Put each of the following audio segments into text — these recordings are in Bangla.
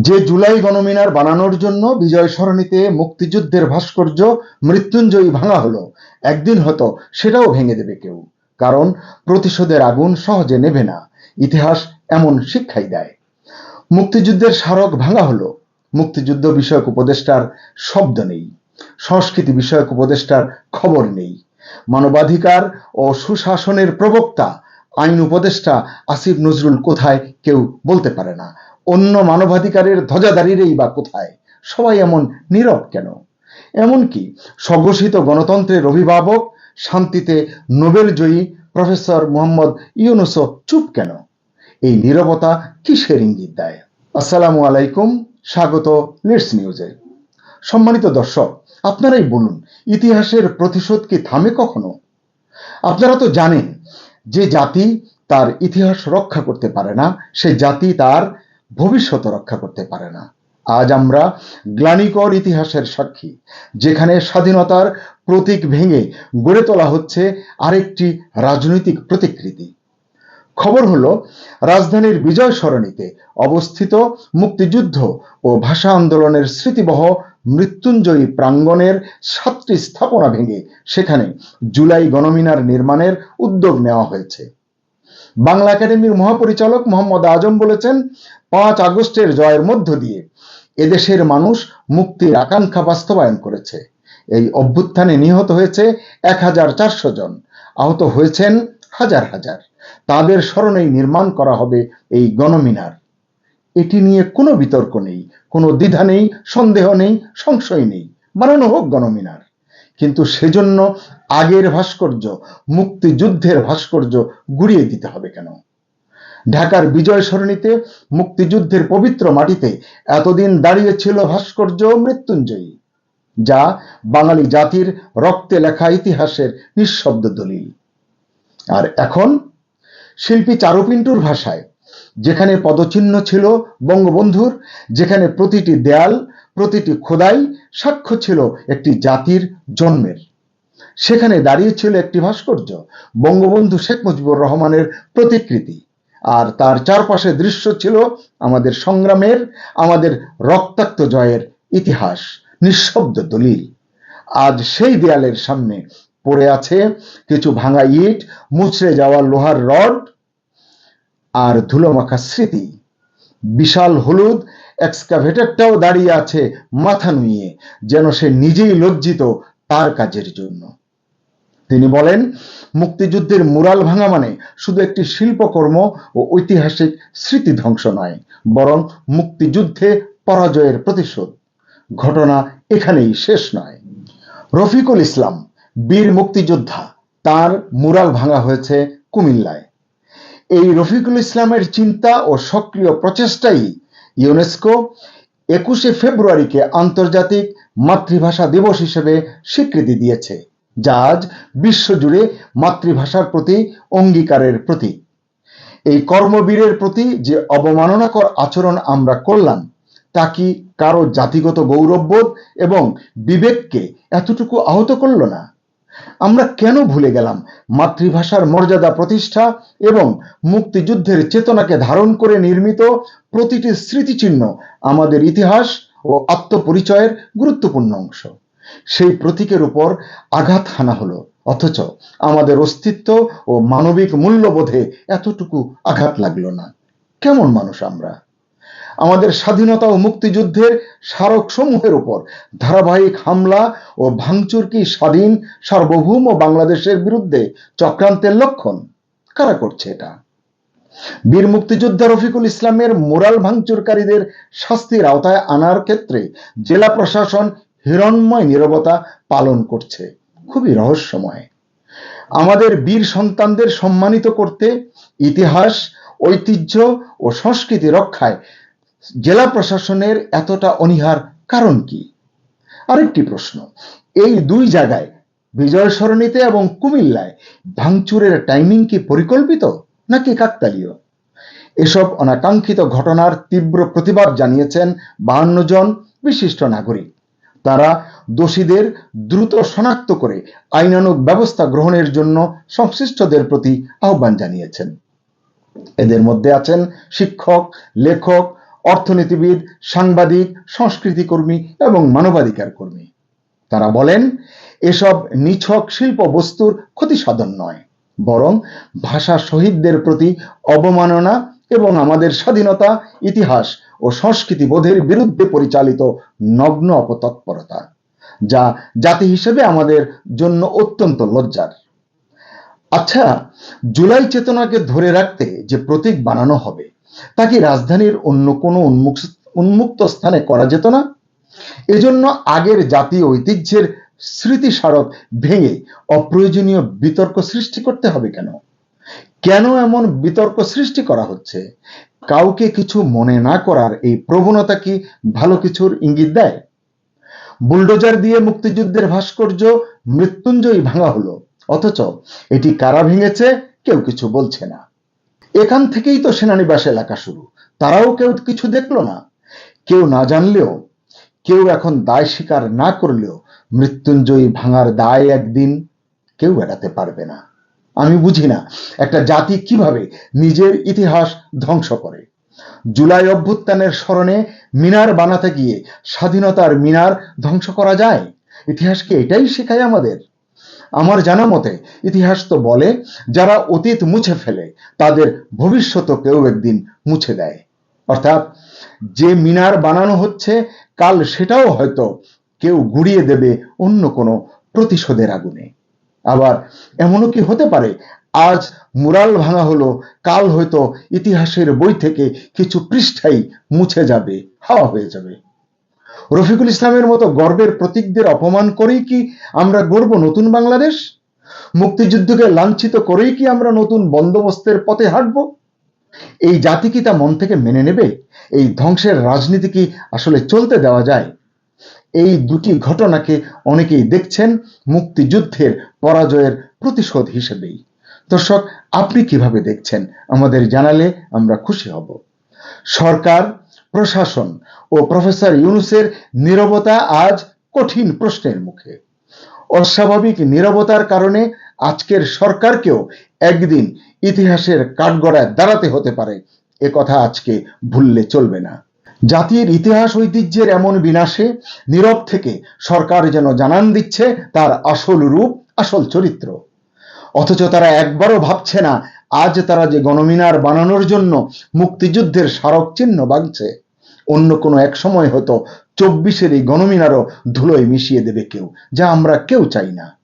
যে জুলাই গণমিনার বানানোর জন্য বিজয় সরণিতে মুক্তিযুদ্ধের ভাস্কর্য মৃত্যুঞ্জয়ী ভাঙা হলো। একদিন হয়তো সেটাও ভেঙে দেবে কেউ। কারণ প্রতিশোধের আগুন সহজে নেবে না। ইতিহাস এমন শিক্ষাই দেয়। মুক্তিযুদ্ধের স্মারক ভাঙা হলো। মুক্তিযুদ্ধ বিষয়ক উপদেষ্টার শব্দ নেই। সংস্কৃতি বিষয়ক উপদেষ্টার খবর নেই। মানবাধিকার ও সুশাসনের প্রবক্তা, আইন উপদেষ্টা আসিফ নজরুল কোথায় কেউ বলতে পারে না। অন্য মানবাধিকারের ধ্বজাধারীরাই বা কোথায়? সবাই এমন নীরব কেন? এমনকি স্বঘোষিত গণতন্ত্রের অভিভাবক, শান্তিতে নোবেল জয়ী প্রফেসর মোহাম্মদ ইউনুসও চুপ কেন? এই নীরবতা কিসের ইঙ্গিত দেয়? আসসালামু আলাইকুম, স্বাগত লিডস নিউজে। সম্মানিত দর্শক, আপনারাই বলুন, ইতিহাসের প্রতিশোধ কি থামে কখনো? আপনারা তো জানেন, যে জাতি তার ইতিহাস রক্ষা করতে পারে না, সে জাতি তার ভবিষ্যৎ রক্ষা করতে পারে না। আজ আমরা গ্লানিকর ইতিহাসের সাক্ষী, যেখানে স্বাধীনতার প্রতীক ভেঙে গড়ে তোলা হচ্ছে আরেকটি রাজনৈতিক প্রতিকৃতি। খবর হলো, রাজধানীর বিজয় সরণিতে অবস্থিত মুক্তিযুদ্ধ ও ভাষা আন্দোলনের স্মৃতিবহ মৃত্যুঞ্জয়ী প্রাঙ্গণের সাতটি স্থাপনা ভেঙে সেখানে জুলাই গণমিনার নির্মাণের উদ্যোগ নেওয়া হয়েছে। বাংলা একাডেমির মহাপরিচালক মোহাম্মদ আজম বলেছেন, পাঁচ আগস্টের জয়ের মধ্য দিয়ে এদেশের মানুষ মুক্তির আকাঙ্ক্ষা বাস্তবায়ন করেছে। এই অভ্যুত্থানে নিহত হয়েছে এক হাজার চারশো জন, আহত হয়েছেন হাজার হাজার। তাদের স্মরণেই নির্মাণ করা হবে এই গণমিনার। এটি নিয়ে কোনো বিতর্ক নেই, কোনো দ্বিধা নেই, সন্দেহ নেই, সংশয় নেই। বানানো হোক গণমিনার। কিন্তু সেজন্য আগের ভাস্কর্য, মুক্তিযুদ্ধের ভাস্কর্য গুড়িয়ে দিতে হবে কেন? ঢাকার বিজয় সরণিতে মুক্তিযুদ্ধের পবিত্র মাটিতে এতদিন দাঁড়িয়েছিল ভাস্কর্য মৃত্যুঞ্জয়ী, যা বাঙালি জাতির রক্তে লেখা ইতিহাসের নিঃশব্দ দলিল। আর এখন শিল্পী চারুপিন্টুর ভাষায়, যেখানে পদচিহ্ন ছিল বঙ্গবন্ধুর, যেখানে প্রতিটি দেয়াল প্রতিটি খোদাই সাক্ষ্য ছিল একটি জাতির জন্মের। সেখানে দাঁড়িয়েছিল একটি ভাস্কর্য, বঙ্গবন্ধু শেখ মুজিবুর রহমানের প্রতিকৃতি। আর তার চারপাশে দৃশ্য ছিল আমাদের সংগ্রামের, আমাদের রক্তাক্ত জয়ের ইতিহাস, নিঃশব্দ দলিল। আজ সেই দেয়ালের সামনে পড়ে আছে কিছু ভাঙা ইট মুচড়ে যাওয়া লোহার রড আর ধুলোমাখা স্মৃতি। বিশাল হলুদ এক্সকাভেটরটাও দাঁড়িয়ে আছে মাথা নুইয়ে, যেন সে নিজেই লজ্জিত তার কাজের জন্য। তিনি বলেন, মুক্তিযুদ্ধের মুরাল ভাঙা মানে শুধু একটি শিল্পকর্ম ও ঐতিহাসিক স্মৃতি ধ্বংস নয়, বরং মুক্তিযুদ্ধে পরাজয়ের প্রতিশোধ। ঘটনা এখানেই শেষ নয়। রফিকুল ইসলাম, বীর মুক্তিযোদ্ধা, তার মুরাল ভাঙা হয়েছে কুমিল্লায়। এই রফিকুল ইসলামের চিন্তা ও সক্রিয় প্রচেষ্টাই ইউনেস্কো একুশে ফেব্রুয়ারিকে আন্তর্জাতিক মাতৃভাষা দিবস হিসেবে স্বীকৃতি দিয়েছে, যা আজ বিশ্বজুড়ে মাতৃভাষার প্রতি অঙ্গীকারের প্রতীক। এই কর্মবীরের প্রতি যে অবমাননাকর আচরণ আমরা করলাম, তা কি কারও জাতিগত গৌরববোধ এবং বিবেককে এতটুকু আহত করল না? আমরা কেন ভুলে গেলাম? মাতৃভাষার মর্যাদা প্রতিষ্ঠা এবং মুক্তিযুদ্ধের চেতনাকে ধারণ করে নির্মিত প্রতিটি স্মৃতিচিহ্ন আমাদের ইতিহাস ও আত্মপরিচয়ের গুরুত্বপূর্ণ অংশ। সেই প্রতীকের উপর আঘাত হানা হলো, অথচ আমাদের অস্তিত্ব ও মানবিক মূল্যবোধে এতটুকু আঘাত লাগল না। কেমন মানুষ আমরা? আমাদের স্বাধীনতা ও মুক্তিযুদ্ধের স্মারক সমূহের উপর ধারাবাহিক হামলা ও ভাঙচুর কি স্বাধীন, সার্বভৌম বাংলাদেশের বিরুদ্ধে চক্রান্তের লক্ষণ? কারা করছে এটা? বীর মুক্তিযোদ্ধা রফিকুল ইসলামের মোরাল ভাঙচুরকারীদের শাস্তির আওতায় আনার ক্ষেত্রে জেলা প্রশাসন হিরণময় নিরবতা পালন করছে। খুবই রহস্যময়। আমাদের বীর সন্তানদের সম্মানিত করতে ইতিহাস, ঐতিহ্য ও সংস্কৃতি রক্ষায় জেলা প্রশাসনের এতটা অনীহার কারণ কি? আরেকটি প্রশ্ন। এই দুই জায়গায় বিজয় সরণিতে এবং কুমিল্লায় ভাঙচুরের টাইমিং কি পরিকল্পিত নাকি কাকতালীয়? এসব অনাকাঙ্ক্ষিত ঘটনার তীব্র প্রতিবাদ জানিয়েছেন বাহান্ন জন বিশিষ্ট নাগরিক। তারা দোষীদের দ্রুত শনাক্ত করে আইনানুগ ব্যবস্থা গ্রহণের জন্য সংশ্লিষ্টদের প্রতি আহ্বান জানিয়েছেন। এদের মধ্যে আছেন শিক্ষক, লেখক অর্থনীতিবিদ, সাংবাদিক, সংস্কৃতি কর্মী এবং মানবাধিকার কর্মী। তারা বলেন, এসব নিছক শিল্প বস্তুর ক্ষতি সাধন নয়, বরং ভাষা শহীদদের প্রতি অবমাননা এবং আমাদের স্বাধীনতা, ইতিহাস ও সংস্কৃতি বোধের বিরুদ্ধে পরিচালিত নগ্ন অপতৎপরতা, যা জাতি হিসেবে আমাদের জন্য অত্যন্ত লজ্জার। আচ্ছা জুলাই চেতনাকে ধরে রাখতে যে প্রতীক বানানো হবে তা কি রাজধানীর অন্য কোনো উন্মুক্ত স্থানে করা যেত না। এজন্য আগের জাতীয় ঐতিহ্যের স্মৃতি স্মারক ভেঙে অপ্রয়োজনীয় বিতর্ক সৃষ্টি করতে হবে কেন? কেন এমন বিতর্ক সৃষ্টি করা হচ্ছে? কাউকে কিছু মনে না করার এই প্রবণতা কি ভালো কিছুর ইঙ্গিত দেয়? বুলডোজার দিয়ে মুক্তিযুদ্ধের ভাস্কর্য মৃত্যুঞ্জয়ী ভাঙা হলো, অথচ এটি কারা ভেঙেছে কেউ কিছু বলছে না। এখান থেকেই তো সেনানিবাস এলাকা শুরু। তারাও কেউ কিছু দেখল না। কেউ না জানলেও, কেউ এখন দায় স্বীকার না করলেও মৃত্যুঞ্জয়ী ভাঙার দায় একদিন কেউ এড়াতে পারবে না। আমি বুঝি না একটা জাতি কীভাবে নিজের ইতিহাস ধ্বংস করে। জুলাই অভ্যুত্থানের স্মরণে মিনার বানাতে গিয়ে স্বাধীনতার মিনার ধ্বংস করা যায়? ইতিহাসকে এটাই শেখায় আমাদের। আমার জানা মতে ইতিহাস তো বলে, যারা অতীত মুছে ফেলে, তাদের ভবিষ্যৎ কেউ একদিন মুছে দেয়। অর্থাৎ, যে মিনার বানানো হচ্ছে, কাল সেটাও হয়তো কেউ গুড়িয়ে দেবে অন্য কোনো প্রতিশোধের আগুনে। আবার এমনও কি হতে পারে? আজ মুরাল ভাঙা হলো, কাল হয়তো ইতিহাসের বই থেকে কিছু পৃষ্ঠাই মুছে যাবে, হাওয়া হয়ে যাবে। রফিকুল ইসলামের মতো গর্বের প্রতীকদের অপমান করেই কি আমরা গর্ব নতুন বাংলাদেশ? মুক্তিযুদ্ধকে লাঞ্ছিত করেই কি আমরা নতুন বন্দোবস্তের পথে হাঁটব? এই জাতি কি তা মন থেকে মেনে নেবে? এই ধ্বংসের রাজনীতি কি আসলে চলতে দেওয়া যায়? এই দুটি ঘটনাকে অনেকেই দেখছেন মুক্তিযুদ্ধের পরাজয়ের প্রতিশোধ হিসেবেই। দর্শক, আপনি কীভাবে দেখছেন? আমাদের জানালে আমরা খুশি হব। সরকার প্রশাসন ও প্রফেসর ইউনুসের নীরবতা আজ কঠিন প্রশ্নের মুখে। অস্বাভাবিক নীরবতার কারণে আজকের সরকারকেও একদিন ইতিহাসের কাঠগড়ায় দাঁড়াতে হতে পারে। এ কথা আজকে ভুললে চলবে না। জাতির ইতিহাস ঐতিহ্যের এমন বিনাশে নীরব থেকে সরকার যেন জানান দিচ্ছে, তার আসল রূপ, আসল চরিত্র। অথচ তারা একবারও ভাবছে না আজ তারা যে গণমিনার বানানোর জন্য মুক্তিযুদ্ধের স্মারক চিহ্ন বাঁধছে, অন্য কোনো এক সময় হয়তো চব্বিশের এই গণমিনারও ধুলোয় মিশিয়ে দেবে কেউ, যা আমরা কেউ চাই না।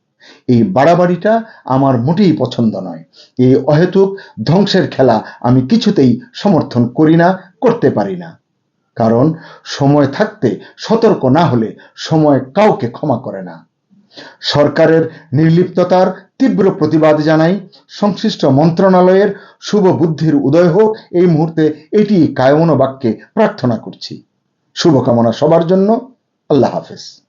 এই বাড়াবাড়িটা আমার মোটেই পছন্দ নয়। এই অহেতুক ধ্বংসের খেলা আমি কিছুতেই সমর্থন করি না, করতে পারি না। কারণ সময় থাকতে সতর্ক না হলে সময় কাউকে ক্ষমা করে না। সরকারের নির্লিপ্ততার তীব্র প্রতিবাদ জানাই। সংশ্লিষ্ট মন্ত্রণালয়ের শুভ বুদ্ধির উদয় হোক। এই মুহূর্তে এটি কায়মন বাক্যে প্রার্থনা করছি। শুভকামনা সবার জন্য। আল্লাহ হাফেজ।